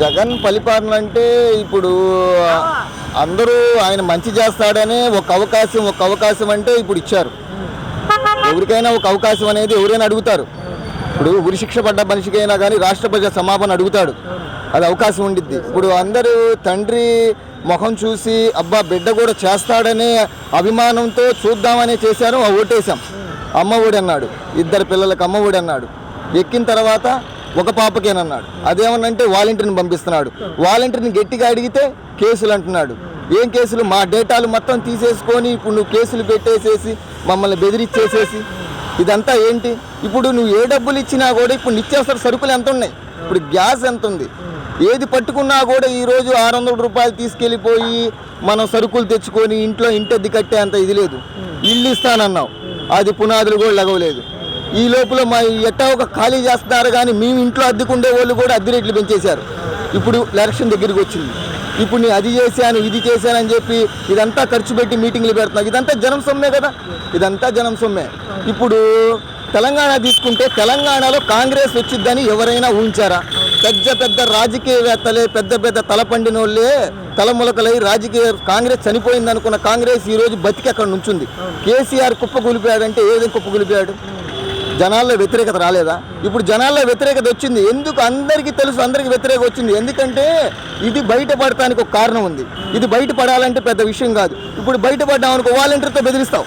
జగన్ పరిపాలన అంటే ఇప్పుడు అందరూ ఆయన మంచి చేస్తాడనే ఒక అవకాశం ఒక అవకాశం అంటే ఇప్పుడు ఇచ్చారు. ఎవరికైనా ఒక అవకాశం అనేది ఎవరైనా అడుగుతారు. ఇప్పుడు ఉరిశిక్ష పడ్డ మనిషికైనా కానీ రాష్ట్ర ప్రజల సమాపన అడుగుతాడు. అది అవకాశం ఉండిద్ది. ఇప్పుడు అందరూ తండ్రి ముఖం చూసి అబ్బా బిడ్డ కూడా చేస్తాడనే అభిమానంతో చూద్దామని చేశారు ఆ ఓటేశాం. అమ్మ ఒడి అన్నాడు. ఇద్దరు పిల్లలకు అమ్మ ఒడి అన్నాడు. ఎక్కిన తర్వాత ఒక పాపకేనన్నాడు. అదేమనంటే వాలంటీర్ని పంపిస్తున్నాడు. వాలంటీర్ని గట్టిగా అడిగితే కేసులు అంటున్నాడు. ఏం కేసులు? మా డేటాలు మొత్తం తీసేసుకొని ఇప్పుడు నువ్వు కేసులు పెట్టేసేసి మమ్మల్ని బెదిరిచ్చేసేసి ఇదంతా ఏంటి? ఇప్పుడు నువ్వు ఏ డబ్బులు ఇచ్చినా కూడా ఇప్పుడు నిత్యావసర సరుకులు ఎంత ఉన్నాయి ఇప్పుడు గ్యాస్ ఎంత ఉంది ఏది పట్టుకున్నా కూడా ఈరోజు ఆరు వందల రూపాయలు తీసుకెళ్ళిపోయి మనం సరుకులు తెచ్చుకొని ఇంట్లో ఇంటెద్ది కట్టే అంత ఇది లేదు. ఇల్లు ఇస్తానన్నావు. అది పునాదులు కూడా లగవలేదు. ఈ లోపల మా ఎట్టా ఒక ఖాళీ చేస్తున్నారు కానీ మేము ఇంట్లో అద్దెకుండే వాళ్ళు కూడా అద్దె రేట్లు పెంచేశారు. ఇప్పుడు ఎలక్షన్ దగ్గరికి వచ్చింది. ఇప్పుడు నేను అది చేశాను ఇది చేశానని చెప్పి ఇదంతా ఖర్చు పెట్టి మీటింగ్లు పెడుతున్నావు ఇదంతా జనం సొమ్మే కదా. ఇదంతా జనం సొమ్మే. ఇప్పుడు తెలంగాణ తీసుకుంటే తెలంగాణలో కాంగ్రెస్ వచ్చిద్దని ఎవరైనా ఊహించారా? పెద్ద పెద్ద రాజకీయవేత్తలే పెద్ద పెద్ద తలపండిన వాళ్ళే తలములకలై రాజకీయ కాంగ్రెస్ చనిపోయింది అనుకున్న కాంగ్రెస్ ఈ రోజు బతికి అక్కడ నుంచుంది. కేసీఆర్ కుప్ప కూలిపోయాడంటే ఏదో కుప్ప కూలిపోయాడు? జనాల్లో వ్యతిరేకత రాలేదా? ఇప్పుడు జనాల్లో వ్యతిరేకత వచ్చింది. ఎందుకు అందరికీ తెలుసు అందరికీ వ్యతిరేకత వచ్చింది? ఎందుకంటే ఇది బయటపడటానికి ఒక కారణం ఉంది. ఇది బయటపడాలంటే పెద్ద విషయం కాదు. ఇప్పుడు బయటపడ్డామనుకో వాలంటీర్తో బెదిరిస్తావు.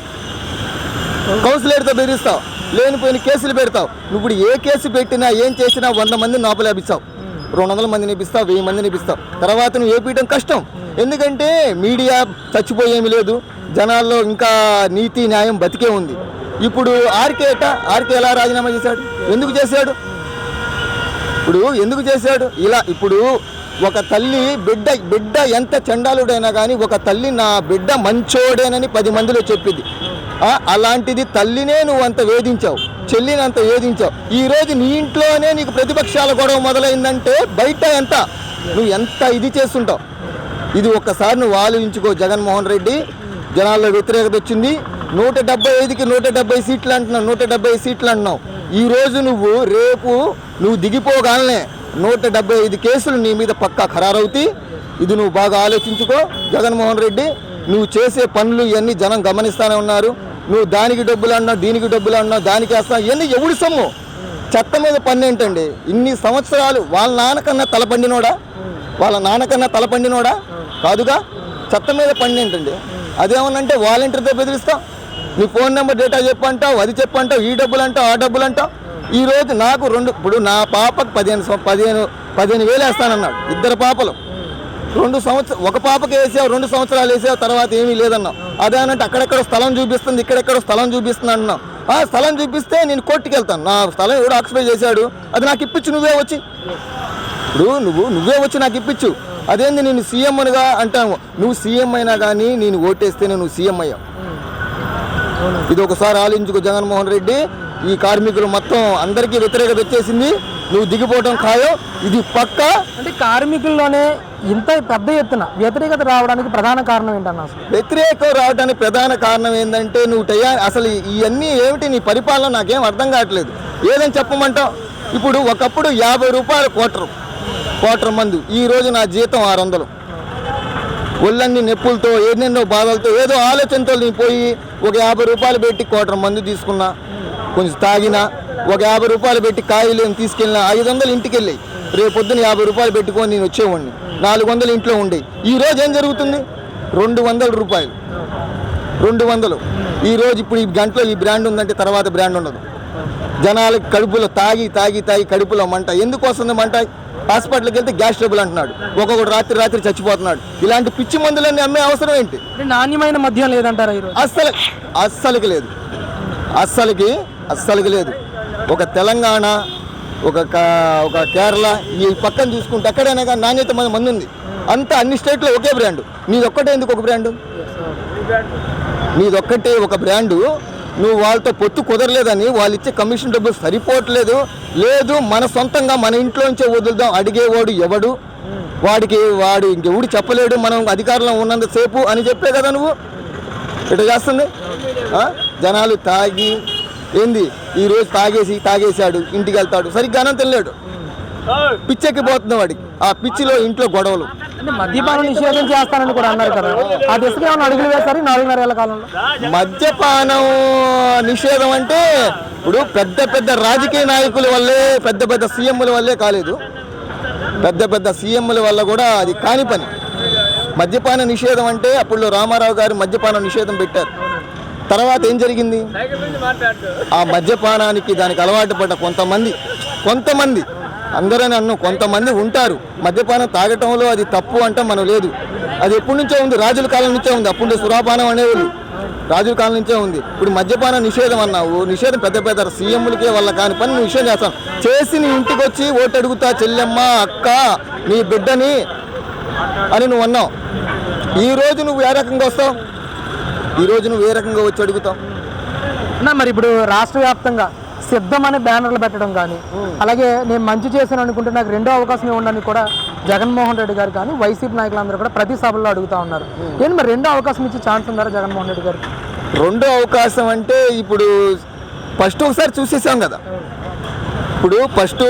కౌన్సిలర్తో బెదిరిస్తావు. లేనిపోయిన కేసులు పెడతావు. నువ్వు ఇప్పుడు ఏ కేసు పెట్టినా ఏం చేసినా వంద మంది లోపలేపిస్తావు రెండు వందల మందిని ఇప్పిస్తావు వెయ్యి మందిని ఇప్పిస్తావు. తర్వాత నువ్వు ఏపీయడం కష్టం? ఎందుకంటే మీడియా చచ్చిపోయేమి లేదు. జనాల్లో ఇంకా నీతి న్యాయం బతికే ఉంది. ఇప్పుడు ఆర్కే ఎట ఆర్కే ఎలా రాజీనామా చేశాడు? ఎందుకు చేశాడు? ఇప్పుడు ఎందుకు చేశాడు? ఇలా ఇప్పుడు ఒక తల్లి బిడ్డ బిడ్డ ఎంత చండాలుడైనా కానీ ఒక తల్లి నా బిడ్డ మంచోడేనని పది మందిలో చెప్పింది. అలాంటిది తల్లినే నువ్వు అంత వేధించావు చెల్లిని అంత వేధించావు. ఈ రోజు నీ ఇంట్లోనే నీకు ప్రతిపక్షాల గొడవ మొదలైందంటే బయట ఎంత? నువ్వు ఎంత ఇది చేస్తుంటావు? ఇది ఒక్కసారి నువ్వు ఆలోచించుకో జగన్మోహన్ రెడ్డి జనాల్లో వ్యతిరేకత వచ్చింది. నూట డెబ్బై ఐదుకి నూట డెబ్బై సీట్లు అంటున్నావు నూట డెబ్బై సీట్లు అంటున్నావు. ఈ రోజు నువ్వు రేపు నువ్వు దిగిపోగానే నూట డెబ్బై ఐదు కేసులు నీ మీద పక్కా ఖరారవుతాయి. ఇది నువ్వు బాగా ఆలోచించుకో. జగన్మోహన్ రెడ్డి నువ్వు చేసే పనులు ఇవన్నీ జనం గమనిస్తానే ఉన్నారు. నువ్వు దానికి డబ్బులు అన్నావు దీనికి డబ్బులు అన్నావు దానికి వేస్తావు ఇవన్నీ ఎవడి సొమ్ము? చెత్త మీద పన్ను ఏంటండి? ఇన్ని సంవత్సరాలు వాళ్ళ నాన్నకన్నా తలపండినోడా వాళ్ళ నాన్నకన్నా తలపండినోడా కాదుగా చెత్త మీద పన్ను ఏంటండి? అదేమనంటే వాలంటీర్తో బెదిరిస్తాం. నీ ఫోన్ నెంబర్ డేటా చెప్పంటావు అది చెప్పంటావు ఈ డబ్బులు అంటావు ఆ డబ్బులు అంటావు ఈ రోజు నాకు రెండు ఇప్పుడు నా పాపకు పదిహేను పదిహేను పదిహేను వేలు వేస్తానన్నాడు ఇద్దరు పాపలు. రెండు సంవత్సరం ఒక పాపకి వేసావు రెండు సంవత్సరాలు వేసావు తర్వాత ఏమీ లేదన్నావు. అదేనంటే అక్కడెక్కడ స్థలం చూపిస్తుంది ఇక్కడెక్కడ స్థలం చూపిస్తుంది అన్నావు ఆ స్థలం చూపిస్తే నేను కోర్టుకి వెళ్తాను. నా స్థలం ఎవడు ఆక్యుపై చేశాడు అది నాకు ఇప్పించు నువ్వే వచ్చి. ఇప్పుడు నువ్వు నువ్వే వచ్చి నాకు ఇప్పించు. అదేంది నేను సీఎం అనుగా అంటాము నువ్వు సీఎం అయినా కానీ నేను ఓటేస్తేనే నువ్వు సీఎం అయ్యావు. ఇది ఒకసారి ఆలోచించుకో జగన్మోహన్ రెడ్డి. ఈ కార్మికులు మొత్తం అందరికీ వ్యతిరేకత వచ్చేసింది. నువ్వు దిగిపోవడం ఖాయం. ఇది పక్క. అంటే కార్మికుల్లోనే ఇంత పెద్ద ఎత్తున వ్యతిరేకత రావడానికి ప్రధాన కారణం ఏంటన్నా అసలు? వ్యతిరేకం రావడానికి ప్రధాన కారణం ఏంటంటే నువ్వు టయా అసలు ఇవన్నీ ఏమిటి నీ పరిపాలన నాకేం అర్థం కావట్లేదు. ఏదని చెప్పమంటావు? ఇప్పుడు ఒకప్పుడు యాభై రూపాయలు క్వార్టర్ క్వార్టర్ మందు. ఈ రోజు నా జీతం ఆరు వందలు. ఒళ్ళన్ని నొప్పులతో ఎన్నెన్నో బాధలతో ఏదో ఆలోచనతో నేను పోయి ఒక యాభై రూపాయలు పెట్టి కోటర మందు తీసుకున్నా. కొంచెం తాగినా ఒక యాభై రూపాయలు పెట్టి కాయలు తీసుకెళ్ళిన తీసుకెళ్ళినా ఐదు వందలు ఇంటికి వెళ్ళాయి రేపు పొద్దున యాభై రూపాయలు పెట్టుకొని నేను వచ్చేవాడిని. నాలుగు వందలు ఇంట్లో ఉండే. ఈ రోజు ఏం జరుగుతుంది? రెండు వందల రూపాయలు. రెండు వందలు. ఈరోజు ఇప్పుడు ఈ గంటలో ఈ బ్రాండ్ ఉందంటే తర్వాత బ్రాండ్ ఉండదు. జనాలకి కడుపులో తాగి తాగి తాగి కడుపులో మంట. ఎందుకు వస్తుంది మంట? హాస్పిటల్కి వెళ్తే గ్యాస్ ట్రబుల్ అంటున్నాడు. ఒక్కొక్కడు రాత్రి రాత్రి చచ్చిపోతున్నాడు. ఇలాంటి పిచ్చి మందులన్నీ అమ్మే అవసరం ఏంటి? నాణ్యమైన మద్యం లేదంటారా అస్సలు అస్సలకి లేదు. అస్సలకి అస్సలకి లేదు. ఒక తెలంగాణ ఒక ఒక కేరళ ఈ పక్కన చూసుకుంటే ఎక్కడైనా కానీ నాణ్యత మంది ఉంది అంతా అన్ని స్టేట్లో ఒకే బ్రాండ్. నీదొక్కటే ఎందుకు ఒక బ్రాండు? నీదొక్కటే ఒక బ్రాండు నువ్వు వాళ్ళతో పొత్తు కుదరలేదని వాళ్ళు ఇచ్చే కమిషన్ డబ్బులు సరిపోవట్లేదు. లేదు మన సొంతంగా మన ఇంట్లోంచే వదులుదాం. అడిగేవాడు ఎవడు? వాడికి వాడు ఇంకెవడు చెప్పలేడు. మనం అధికారంలో ఉన్నంతసేపు అని చెప్పే కదా నువ్వు? ఇట్లా చేస్తుంది? జనాలు తాగి ఏంది? ఈ రోజు తాగేసి తాగేశాడు ఇంటికి వెళ్తాడు. సరిగ్గా అన్నం తినలేడు. పిచ్చెక్కిపోతుంది వాడికి. ఆ పిచ్చిలో ఇంట్లో గొడవలు. మద్యపానం నిషేధం చేస్తానని కూడా అన్నారు కదా. ఆ దిశగా ఏమైనా అడుగులు వేశారు నాలుగున్నర ఏళ్ళ కాలంలో? మద్యపానం నిషేధం అంటే ఇప్పుడు పెద్ద పెద్ద రాజకీయ నాయకుల వల్లే పెద్ద పెద్ద సీఎంల వల్లే కాలేదు. పెద్ద పెద్ద సీఎంల వల్ల కూడా అది కాని పని. మద్యపాన నిషేధం అంటే అప్పుడు రామారావు గారు మద్యపాన నిషేధం పెట్టారు. తర్వాత ఏం జరిగింది? ఆ మద్యపానానికి దానికి అలవాటు పడ్డ కొంతమంది కొంతమంది అందరని నన్ను కొంతమంది ఉంటారు. మద్యపానం తాగటంలో అది తప్పు అంటే మనం లేదు. అది ఎప్పటి నుంచో ఉంది? రాజుల కాలం నుంచే ఉంది. అప్పుడు సురాపానం అనేవాళ్ళు రాజుల కాలం నుంచే ఉంది. ఇప్పుడు మద్యపాన నిషేధం అన్నావు. నిషేధం పెద్ద పెద్ద సీఎంలకే వాళ్ళ కాని పని నువ్వు నిషేధం చేస్తాను చేసి నీ ఇంటికి వచ్చి ఓటు అడుగుతా చెల్లెమ్మ అక్క నీ బిడ్డని అని నువ్వు అన్నావు. ఈ రోజు నువ్వు ఏ రకంగా వస్తావు? ఈ రోజు నువ్వు ఏ రకంగా వచ్చి అడుగుతావు? మరి ఇప్పుడు రాష్ట్ర వ్యాప్తంగా సిద్ధం అనే బ్యానర్లు పెట్టడం కానీ అలాగే నేను మంచి చేశాను అనుకుంటే నాకు రెండో అవకాశం ఇవ్వండి కూడా జగన్మోహన్ రెడ్డి గారు కానీ వైసీపీ నాయకులందరూ కూడా ప్రతి సభల్లో అడుగుతా ఉన్నారు. ఏంటి మరి రెండో అవకాశం ఇచ్చే ఛాన్స్ ఉందారా జగన్మోహన్ రెడ్డి గారు రెండో అవకాశం అంటే ఇప్పుడు ఫస్ట్ ఒకసారి చూసేసాం కదా. ఇప్పుడు ఫస్ట్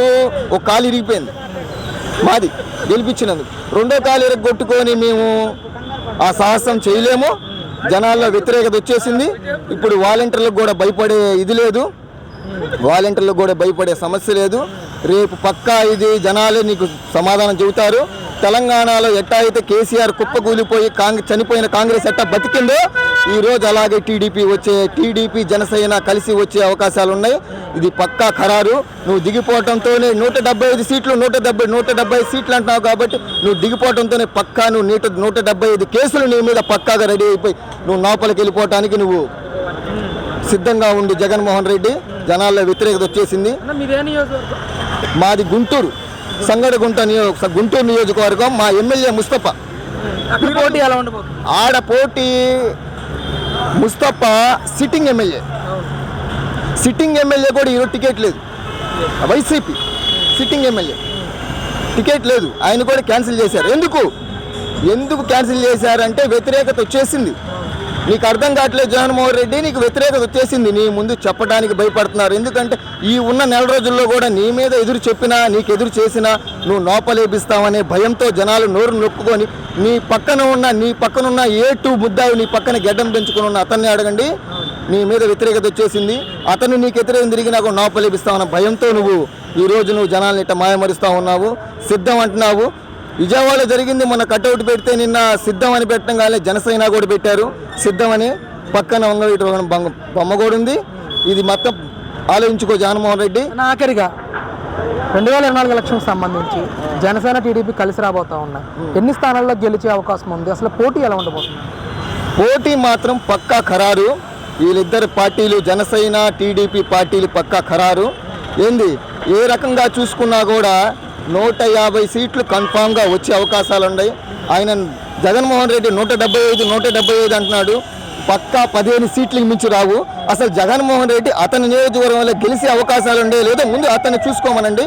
ఒక కాలు ఇరిగిపోయింది. మాది గెలిపించినందుకు. రెండో కాలు ఇరగొట్టుకొని మేము ఆ సాహసం చేయలేము. జనాల్లో వ్యతిరేకత వచ్చేసింది. ఇప్పుడు వాలంటీర్లకు కూడా భయపడే ఇది లేదు. వాలంటీర్లకు కూడా భయపడే సమస్య లేదు. రేపు పక్కా ఇది జనాలే నీకు సమాధానం చెబుతారు. తెలంగాణలో ఎట్టా అయితే కేసీఆర్ కుప్పకూలిపోయి కాంగ్రెస్ చనిపోయిన కాంగ్రెస్ ఎట్టా బతికిందో ఈ రోజు అలాగే టీడీపీ వచ్చే టీడీపీ జనసేన కలిసి వచ్చే అవకాశాలు ఉన్నాయి ఇది పక్కా ఖరారు. నువ్వు దిగిపోవడంతోనే నూట డెబ్బై ఐదు సీట్లు నూట డెబ్బై నూట డెబ్బై ఐదు సీట్లు అంటున్నావు కాబట్టి నువ్వు దిగిపోవడంతోనే పక్కా నువ్వు నూట నూట డెబ్బై ఐదు కేసులు నీ మీద పక్కాగా రెడీ అయిపోయి నువ్వు లోపలికి వెళ్ళిపోవటానికి నువ్వు సిద్ధంగా ఉండి జగన్మోహన్ రెడ్డి. జనాల్లో వ్యతిరేకత వచ్చేసింది. మీదే గుంటూరు. సంగడగుంట నియోజక గుంటూరు నియోజకవర్గం. మా ఎమ్మెల్యే ముస్తఫా. పోటీ ఎలా ఆడ పోటీ Mustafa sitting MLA. Sitting MLA కూడా ఈరోజు టికెట్ లేదు. YCP sitting MLA. టికెట్ లేదు. ఆయన కూడా క్యాన్సిల్ చేశారు. ఎందుకు? ఎందుకు క్యాన్సిల్ చేశారంటే వ్యతిరేకత వచ్చేసింది. నీకు అర్థం కావట్లేదు జగన్మోహన్ రెడ్డి నీకు వ్యతిరేకత వచ్చేసింది నీ ముందు చెప్పడానికి భయపడుతున్నారు. ఎందుకంటే ఈ ఉన్న నెల రోజుల్లో కూడా నీ మీద ఎదురు చెప్పినా నీకు ఎదురు చేసినా నువ్వు నోపలేపిస్తావనే భయంతో జనాలు నోరు నొక్కుకొని నీ పక్కన ఉన్న నీ పక్కన ఉన్న ఏ టూ ముద్దావు నీ పక్కన గడ్డం పెంచుకుని ఉన్న అతన్ని అడగండి. నీ మీద వ్యతిరేకత వచ్చేసింది. అతను నీకు వ్యతిరేకం తిరిగి నాకు నోపలేపిస్తావన్న భయంతో నువ్వు ఈ రోజు నువ్వు జనాల్ని ఇట్ట మాయమరుస్తూ ఉన్నావు. సిద్ధం అంటున్నావు. విజయవాడలో జరిగింది. మొన్న కట్అవుట్ పెడితే నిన్న సిద్ధం అని పెట్టడం కానీ జనసేన కూడా పెట్టారు. సిద్ధం అని పక్కన వంగవీటి బొమ్మ బొమ్మ కూడా ఉంది. ఇది మొత్తం ఆలోచించుకో జగన్మోహన్ రెడ్డి. ఆఖరిగా రెండు వేల ఇరవై నాలుగు ఎలక్షన్కి సంబంధించి జనసేన టీడీపీ కలిసి రాబోతా ఉన్నాయి. ఎన్ని స్థానాల్లో గెలిచే అవకాశం ఉంది? అసలు పోటీ ఎలా ఉండబోతుంది? పోటీ మాత్రం పక్కా ఖరారు. వీళ్ళిద్దరు పార్టీలు జనసేన టీడీపీ పార్టీలు పక్కా ఖరారు. ఏంది? ఏ రకంగా చూసుకున్నా కూడా నూట యాభై సీట్లు కన్ఫామ్గా వచ్చే అవకాశాలు ఉన్నాయి ఆయన జగన్మోహన్ రెడ్డి నూట డెబ్బై ఐదు నూట డెబ్బై ఐదు అంటున్నాడు. పక్కా పదిహేను సీట్లకు మించి రావు. అసలు జగన్మోహన్ రెడ్డి అతని నియోజకవర్గంలో గెలిచే అవకాశాలు ఉండే లేదో ముందు అతన్ని చూసుకోమనండి.